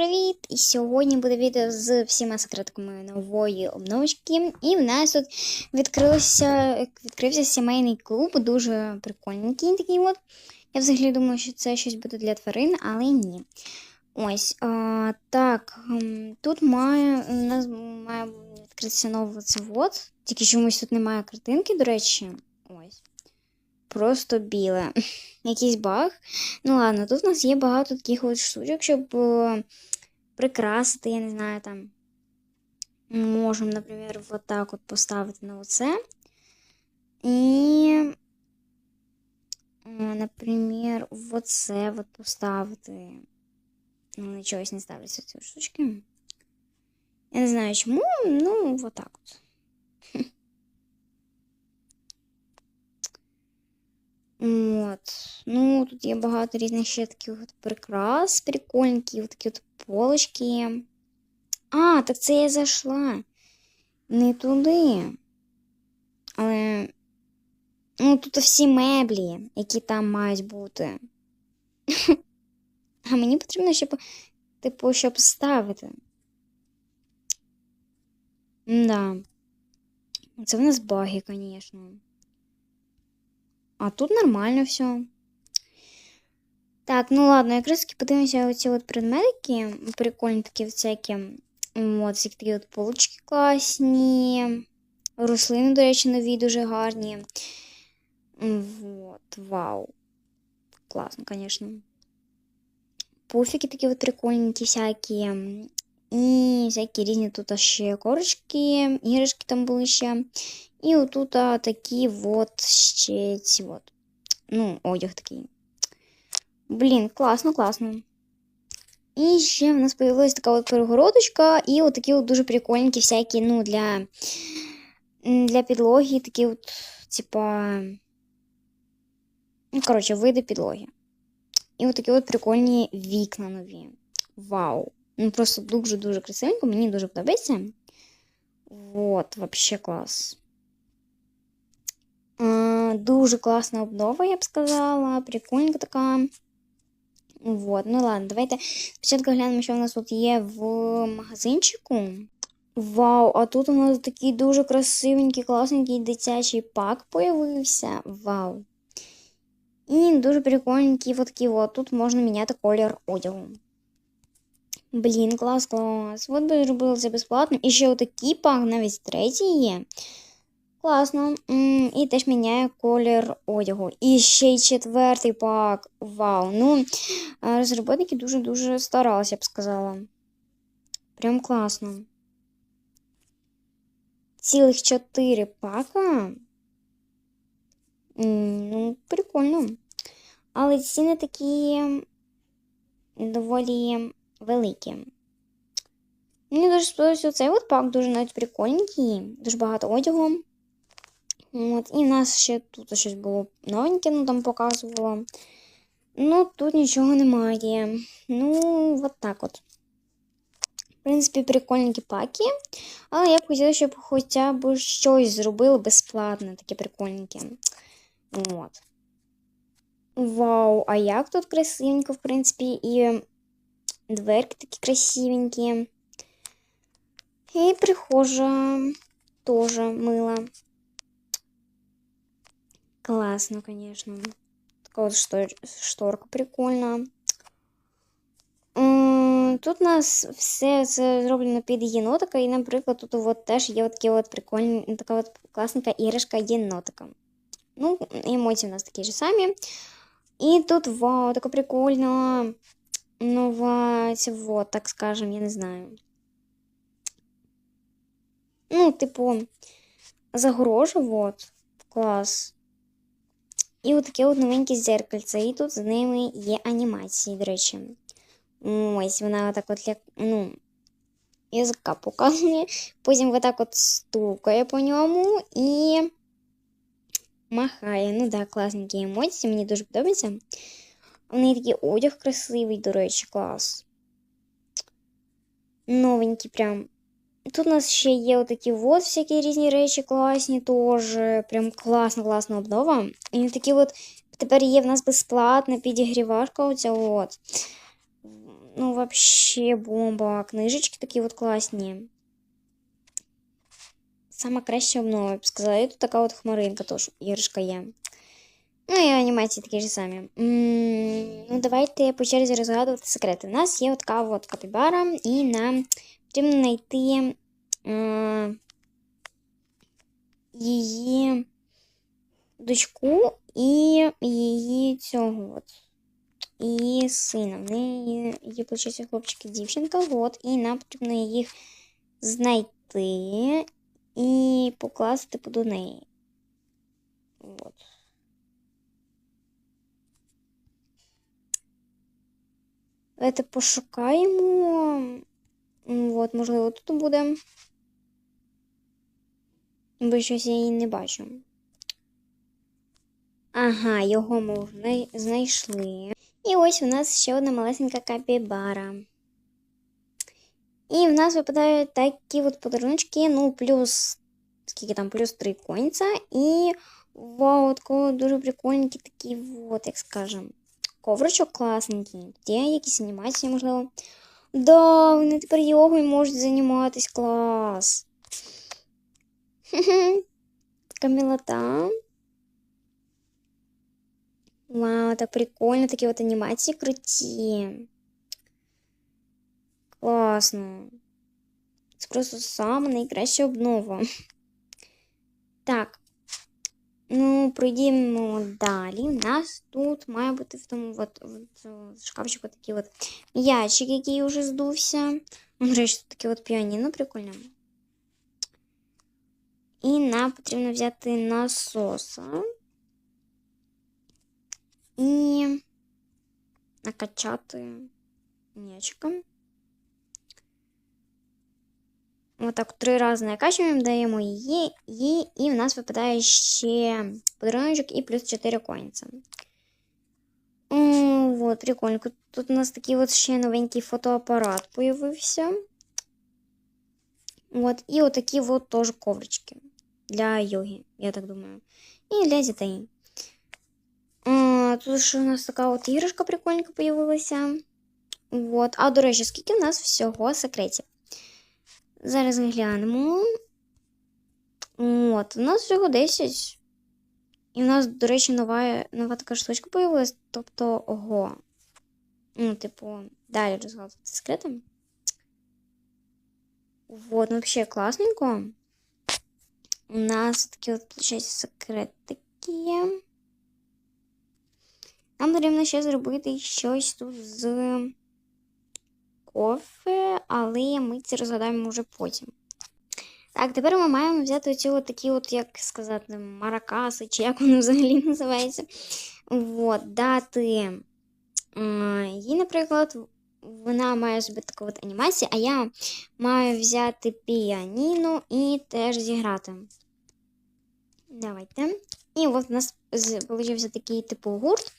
привіт! І сьогодні буде відео з всіма секретиками нової обновочки. І в нас тут відкрився, відкрився сімейний клуб, дуже прикольненький такий от. Я взагалі думаю, що це щось буде для тварин, але ні. Ось. А, так, тут має, у нас має відкритися новий завод. Тільки чомусь тут немає картинки, до речі. Ось. Просто біле. Якийсь баг. Ну ладно, тут у нас є багато таких от штучок, щоб е, прикрасити, я не знаю, там. Можемо, наприклад, вот так от поставити на оце. І, е, наприклад, вот це от поставити. Ну, нічого не ставляться ці штучки. Я не знаю чому, ну, вот так от. От. Ну, тут є багато різних ще таких от прикрас, прикольненьких, такі от полочки. А, так це я зайшла. Не туди. Але. Ну, тут всі меблі, які там мають бути. А мені потрібно ще, типу, щоб ставити. Да. Це в нас баги, звісно. А тут нормально все. Так, ну ладно, якраз таки подивимося оці от предметики. Прикольні такі всякі. От, всякі такі от полочки класні. Рослини, до речі, нові дуже гарні. Вот, вау. Класно, звісно. Пуфіки такі от прикольненькі всякі. І всякі різні тут ще корочки, іграшки там були ще. І отут а, такі от ще ці от. Ну, одяг такий. Блін, класно, класно. І ще в нас появилась така от перегородочка, і от такі от дуже прикольненькі всякі, ну, для для підлоги, такі от, типа. Ну, коротше, види підлоги. І от такі от прикольні вікна нові. Вау! Ну, просто дуже-дуже красивенько, мені дуже подобається. Вот, вообще клас. Дуже класна обнова, я б сказала. Прикольненька така. Вот, ну ладно, давайте спочатку глянемо, що у нас тут є в магазинчику. Вау, а тут у нас такий дуже красивенький, класненький дитячий пак появився. Вау. І дуже прикольненький вот такий вот. Тут можна міняти колір одягу. Блін, клас, клас. От би зробили це безплатно. І ще отакий пак, навіть третій є. Класно. І теж міняє колір одягу. І ще й четвертий пак. Вау. Ну, розробники дуже-дуже старалися, я б сказала. Прям класно. Цілих чотири пака. Ну, прикольно. Але ціни такі доволі великі. Мені дуже сподобався цей от пак, дуже навіть прикольненький, дуже багато одягу. От, І в нас ще тут щось було новеньке, ну там показувало. Ну, тут нічого немає. Ну, от так от. В принципі, прикольненькі паки. Але я б хотіла, щоб хоча б щось зробили безплатне, таке прикольненьке. От. Вау, а як тут красивенько, в принципі, і дверки такі красивенькі. І прихожа теж мила. Классно, конечно. Така от шторка прикольна. Тут у нас все це зроблено під єнотика, і, наприклад, тут от теж є от такі от прикольні, така от класненька іграшка єнотика. Ну, емоції у нас такі ж самі. І тут, вау, така прикольна нова, вот, так скажем, я не знаю. Ну, типу, загорожа, вот, клас. І отаке от новеньке зеркальце. І тут з ними є анімації, до речі. Ось вона отак от, ну, язика показує. Потім отак от стукає по ньому і махає. Ну так, да, класненькі емоції, мені дуже подобається. У неї такий одяг красивий, до речі, клас. Новенький прям. Тут у нас ще є отакі от всякі різні речі класні, теж. Прям класна, класна обнова. І такі от тепер є в нас безплатна підігрівашка. оця от. Ну, вообще бомба. Книжечки такі от класні. Сама краща обнова, я б сказала. І тут така от хмаринка теж іграшка є. Ну і анімації такі ж самі. М, ну, давайте по черзі розгадувати секрети. У нас є от така от капібара, і нам потрібно знайти е, її дочку і її цього от. І сина. В неї є, виходить, хлопчик і дівчинка. От, і нам потрібно їх знайти і покласти до неї. От. Давайте пошукаємо. От, можливо, тут буде. Бо щось я її не бачу. Ага, його ми вже знайшли. І ось у нас ще одна малесенька капібара. І в нас випадають такі от подарунки, ну, плюс, скільки там, плюс 3 конця. І вау, такого дуже прикольненький такий, от, як скажем, ковричок класненький. Є якісь анімації, можливо. Да, вони тепер йогою можуть займатись клас. Хе-хе. Така милота. Вау, так прикольно, такі от анімації круті. Класно. Це просто саме найкраща обнова. Так. Ну, пройдімо далі. У нас тут має бути в тому от, от, о, шкафчику такий от м'ячик, який вже здувся. Ну, До речі, тут таке от піаніно прикольне. І нам потрібно взяти насоса і накачати м'ячиком. Отак три рази накачуємо, даємо її, її, і в нас випадає ще подарунок і плюс 4 коїнця. О, вот, прикольно. Тут у нас такий от ще новенький фотоапарат появився. От, і отакі от теж коврички Для йоги, я так думаю. І для дітей. А, тут ще у нас така от іграшка прикольненька появилася. От. А, до речі, скільки в нас всього секретів? Зараз глянемо. От, у нас всього 10. І у нас, до речі, нова, нова така штучка появилась. Тобто, ого. Ну, типу, далі розгадувати секрети. Вот, ну, вообще классненько. У нас такі от, виходить, секретики. Нам потрібно ще зробити щось тут з кофе, але ми це розгадаємо вже потім. Так, тепер ми маємо взяти оці от такі, от, як сказати, маракаси, чи як вони взагалі називаються. От, дати їй, наприклад, вона має зробити таку от анімацію, а я маю взяти піаніно і теж зіграти. Давайте. І от у нас вийшовся такий типу гурт.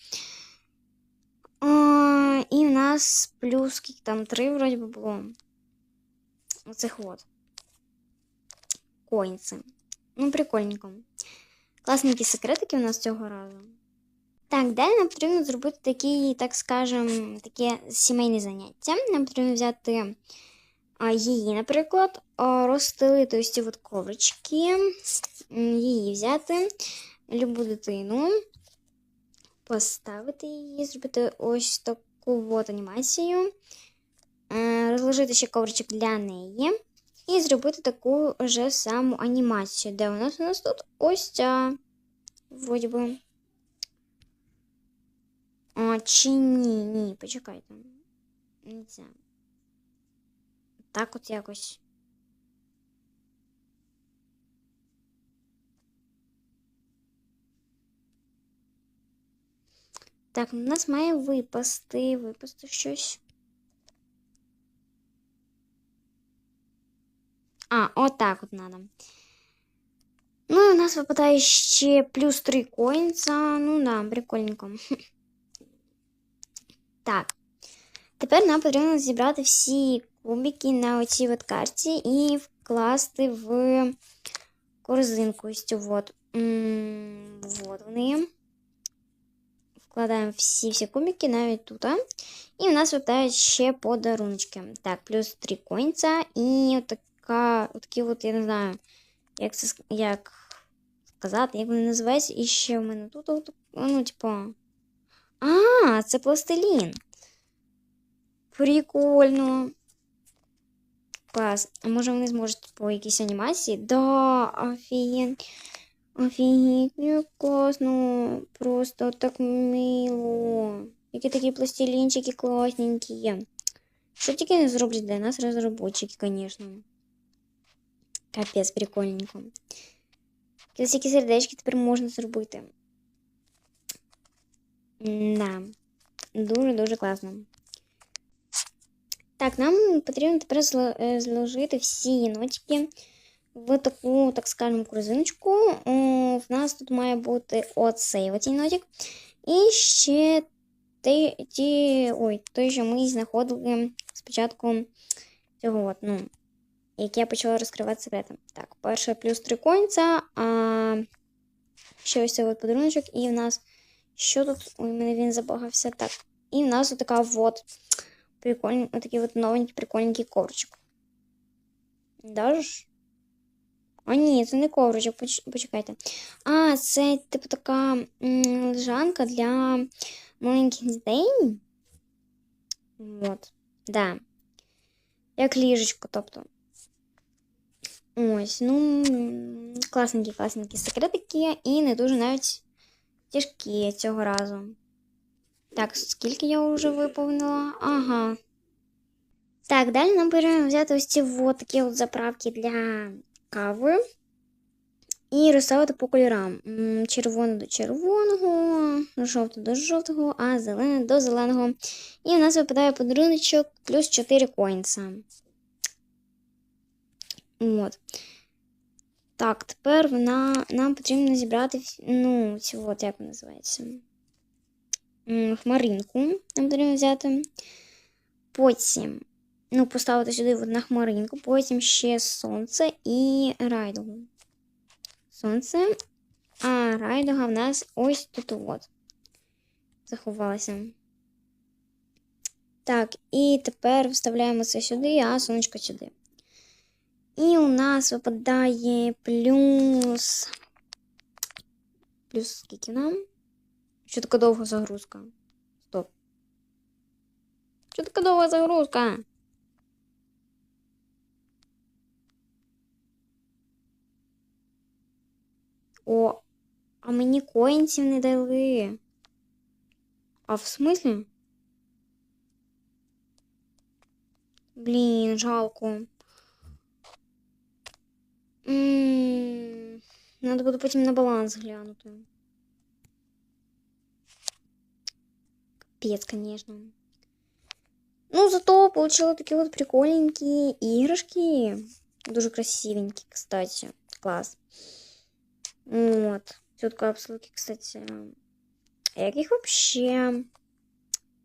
А, і в нас плюс там три вроді би було. Оцих от. Коїнси. Ну, прикольненько. Класненькі секретики у нас цього разу. Так, далі нам потрібно зробити такі, так скажем, таке сімейне заняття. Нам потрібно взяти її, наприклад, розстелити ось ці от коврички, її взяти, любу дитину, поставити її, зробити ось таку от анімацію, е, розложити ще ковричок для неї. І зробити таку же саму анімацію. Де у нас у нас тут ось ця, вроді би. А, чи ні, ні, почекайте. Не це. Так от якось. Так, у нас має випасти, випасти щось. А, отак от надо. Ну, і у нас випадає ще плюс 3 коїнса. Ну да, прикольненько. Так. Тепер нам потрібно зібрати всі кубики на оцій от карті і вкласти в корзинку. Ось цю от. М, Вот вони. Вкладаємо всі-всі кубики навіть тут. І в нас випадають ще подаруночки. Так, плюс 3 коінця і така, такі от, я не знаю, як це як сказати, як вони називаються. І ще в мене тут, от, ну, типу. А, це пластилін. Прикольно. Клас. А може вони зможуть по якійсь анімації? Да, офігенно. Офігеть, як класно. Просто так мило. Які такі пластилінчики класненькі. Що тільки не зроблять для нас розробники, звісно. Капець, прикольненько. Ось які сердечки тепер можна зробити. Да. Дуже-дуже класно. Так, нам потрібно тепер зло- е, зложити всі єнотики В таку, так скажемо, корзиночку. В нас тут має бути оцей от єнотик. І ще ті, ті, ой, той, що ми знаходили спочатку цього, от, ну, як я почала розкривати секрети. Так, перше плюс три конця, а ще ось цей от подаруночок, і в нас. Що тут? Ой, мене він забагався. Так. І в нас така от прикольний, отакий от новенький прикольненький ковричок. Даш? А ні, це не ковричок, почекайте. А, це типу така лежанка для маленьких дітей. От. Да. Як ліжечко, тобто. Ось, ну, класненькі, класненькі секретики і не дуже навіть тяжкі цього разу. Так, скільки я вже виповнила? Ага. Так, далі нам потрібно взяти ось ці от такі от заправки для кави. І розставити по кольорам. Червоне до червоного, жовте до жовтого, а зелене до зеленого. І у нас випадає подаруночок плюс 4 коінса. От. Так, тепер вона, нам потрібно зібрати ну, ці от, як вона називається. Хмаринку нам потрібно взяти. Потім ну, поставити сюди на хмаринку, потім ще сонце і райдугу. Сонце, а райдуга в нас ось тут от. Заховалася. Так, і тепер вставляємо це сюди, а сонечко сюди. І у нас випадає плюс. Плюс скільки нам? Що така довга загрузка? Стоп. Що така довга загрузка? О, а мені коїнців не дали. А в смислі? Блін, жалко. М, Надо буде потім на баланс глянути. Капець, конечно. Ну, зато получила такі от прикольненькі іграшки. Дуже красивенькі, кстати. Клас. Вот. Тут капсулки, кстати. А як їх вообще,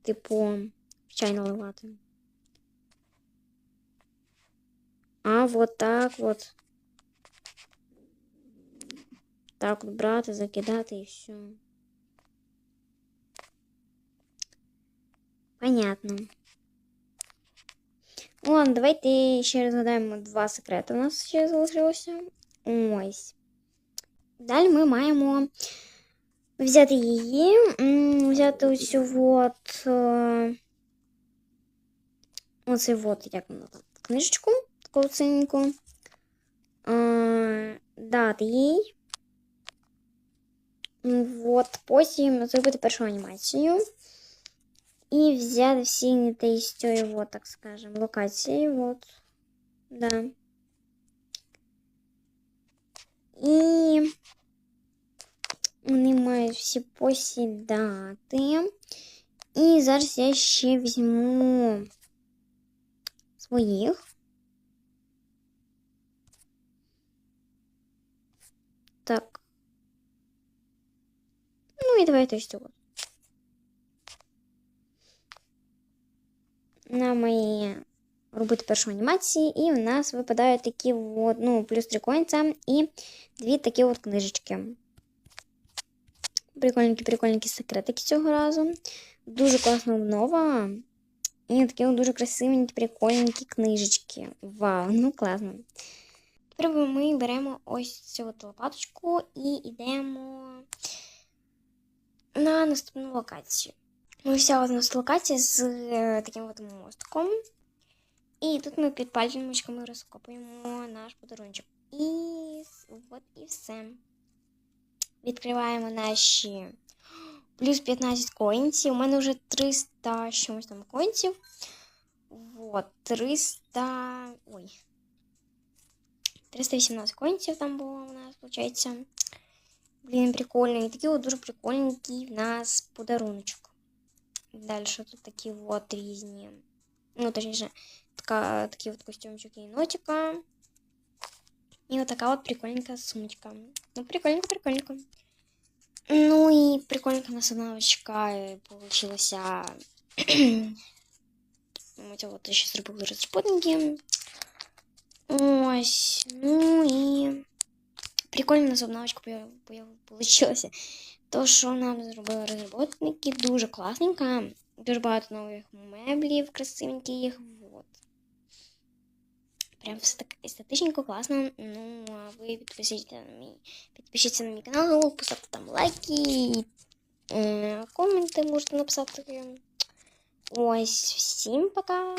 типу, в чай наливати? А, вот так вот. Так от брати, закидати і все. Понятно. Ладно, давайте ще раз згадаємо два секрети. У нас ще залишилося. Ось. Далі ми маємо взяти її, взяти оцю от. Оцей от, як вона там, книжечку, таку. Е, Дати їй. От, потім зробити першу анімацію. І взяти всі нити з цієї, от, так скажем, локації. От. Да. І вони мають всі посідати. І зараз я ще візьму своїх. Так. Ну і давайте ось цього. На мої робити першу анімації, і у нас випадають такі от, ну, плюс три конця і дві такі от книжечки. Прикольненькі, прикольненькі секретики цього разу. Дуже класна обнова. І такі от дуже красивенькі, прикольненькі книжечки. Вау, ну класно. Тепер ми беремо ось цю лопаточку і йдемо на наступну локацію. Ну, вся у нас локація з е, таким от мостком. І тут ми під пальчиками розкопуємо наш подарунчик. І от і все. Відкриваємо наші плюс 15 коїнців. У мене вже 300 з чимось там коїнців. Вот, 300. Ой. 318 коїнців там було у нас, виходить. Блін, прикольно. І такий от дуже прикольненький в нас подаруночок. Далі тут такі от різні. Ну, точніше, така, такі от костюмчики і нотика. І от така от прикольненька сумочка. Ну, прикольненько, прикольненько. Ну і прикольненька настановочка е, получилася. Ми це от ще зробили розпутники. Ось. Ну і прикольна настановочка получилася. То, що нам зробили розробники, дуже класненько. Дуже багато нових меблів, красивеньких. Вот. Прям все так естетичненько, класно. Ну, а ви підпишіться на мій, підпишіться на мій канал, поставте там лайки, е, коменти можете написати. Ось, всім пока!